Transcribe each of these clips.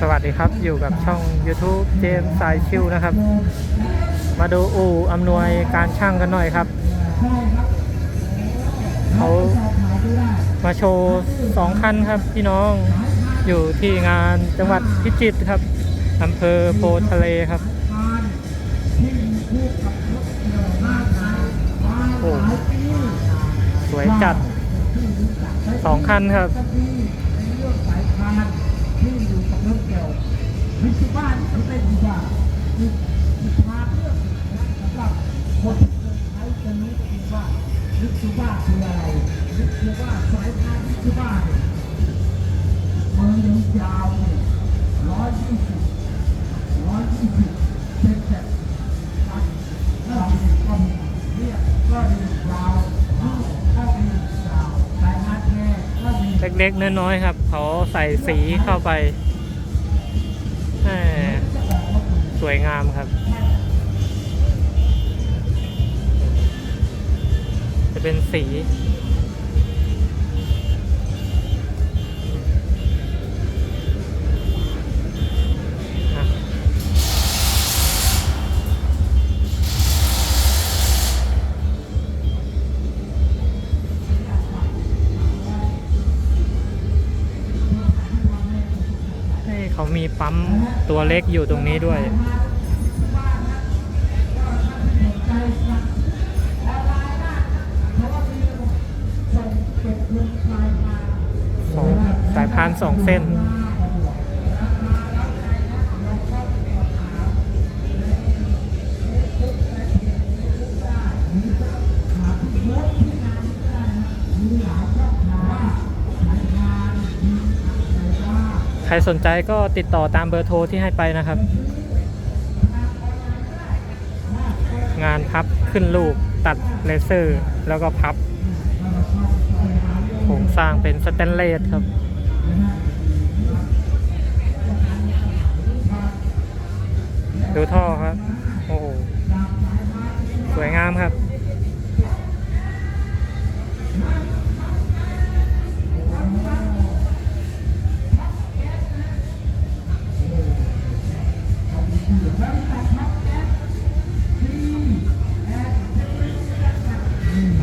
สวัสดีครับอยู่กับช่อง YouTube เจมสายชิวนะครับ มาดูอู่อำนวยการช่างกันหน่อยครับเขามาโชว์สองคันครับพี่น้องอยู่ที่งานจังหวัดพิจิตรครับอำเภอโพทะเลครับโอ้สวยจัดสองคันครับ วิศวะนี่เขาเป็นดีกว่าวิวิชาเรื่องสำหรับคนที่เคยใช้จะรู้เองว่าวิศวะคืออะไรวิศวะสายพานวิศวะเนี่ยมือยาวเนี่ยร้อยยี่สิบร้อยยี่สิบเป็นแบบตัดแล้วมีก็มีเรียกก็มียาวก็มียาวสายพานแค่ก็มี เล็กๆน้อยๆครับ เขาใส่สีเข้าไป สวยงามครับ จะเป็นสี ปั๊มตัวเล็กอยู่ตรงนี้ด้วย สองสายพานสองเส้น ใครสนใจก็ติดต่อตามเบอร์โทรที่ให้ไปนะครับ งานพับขึ้นรูปตัดเลเซอร์ แล้วก็พับโครงสร้างเป็นสแตนเลสครับดูท่อครับ โอ้โห สวยงามครับ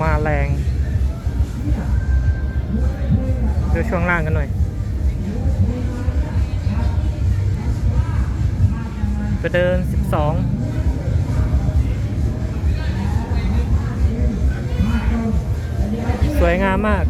มาแรงดูช่วงล่างกันหน่อยไปเดิน 12สวยงามมาก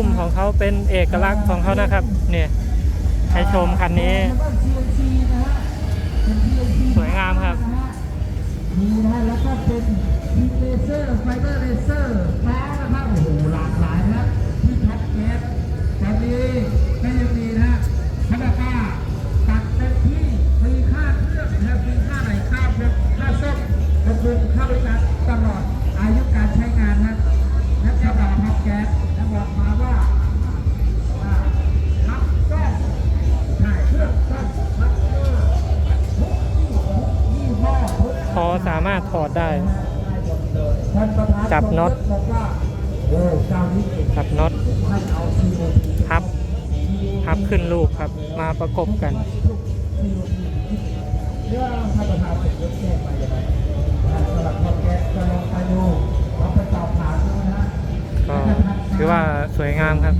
ถังอุ้มของเขาเป็นเอกลักษณ์ของเขานะครับ เนี่ยให้ชมคันนี้ สวยงามครับมีนะแล้วก็เป็นมีเลเซอร์ไฟเบอร์เลเซอร์ฟ้านะครับโอ้โหหลากหลายนะครับที่ช็อตแก๊สตอนนี้ก็ยังมีนะฮะพัฒนาตัดเต็มที่ฟรีค่าเครื่องนะครับฟรีค่าไหนค่าแบบค่าซ่อมบำรุงค่าบริการตลอดอายุการใช้งานนะ ครับและสำหรับแก๊สนะบอกมาว่าพับซ่อมใช่เครื่องซ่อมทับทุกยี่ห้อพอสามารถถอดได้ จับน็อตจับน็อตพับพับขึ้นรูปครับ มาประกบกันเรื่องท่านประธานเป็นยกแจ้งมาอย่างไรสำหรับพอแกจะลองไปดูลองไปสอบถามดูนะ ก็ถือว่าสวยงามครับ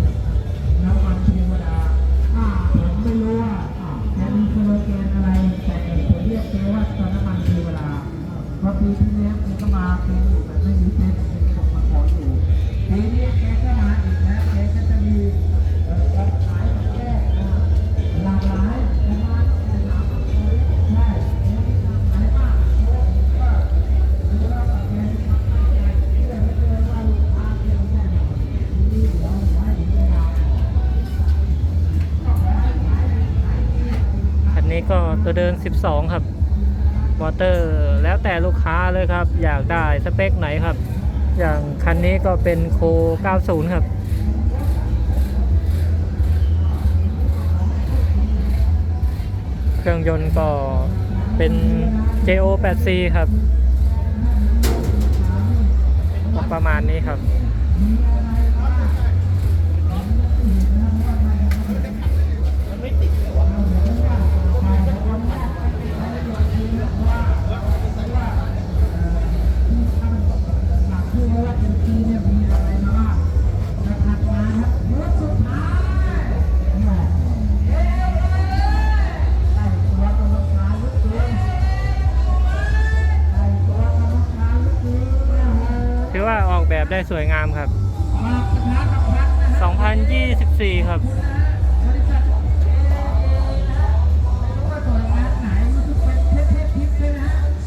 ตัวเดิน 12 ครับ มอเตอร์แล้วแต่ลูกค้าเลยครับ อยากได้สเปคไหนครับ อย่างคันนี้ก็เป็นโค 90 ครับเครื่องยนต์ก็เป็น JO 8C ครับ ประมาณนี้ครับ แบบได้สวยงามครับ 2024 ครับ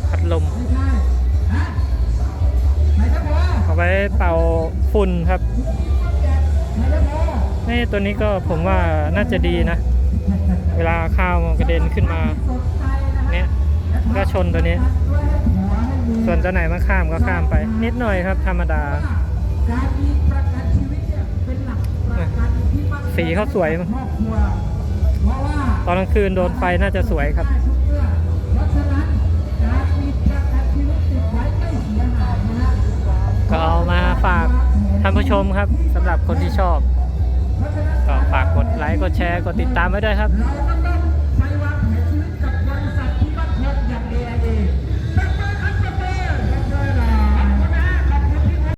พัดลมเอาไว้เป่าฝุ่นครับ นี่ตัวนี้ก็ผมว่าน่าจะดีนะ เวลาข้าวกระเด็นขึ้นมา เนี่ยก็ชนตัวนี้ ส่วนตัวไหนมาข้ามก็ข้ามไป นิดหน่อยครับธรรมดาการมีประกันชีวิตเนี่ยเป็นหลักประกันที่มั่นคงสีเขาสวยครอบครัวเพราะว่าตอนกลางคืนโดนไฟน่าจะสวยครับได้ทุกเมื่อเพราะฉะนั้นการมีประกันชีวิตติดไว้ไม่เสียหายนะฮะก็เอามาฝากท่านผู้ชมครับสำหรับคนที่ชอบเพราะฉะนั้นก็ฝากกดไลค์กดแชร์กดติดตามไว้ด้วยครับเราต้องได้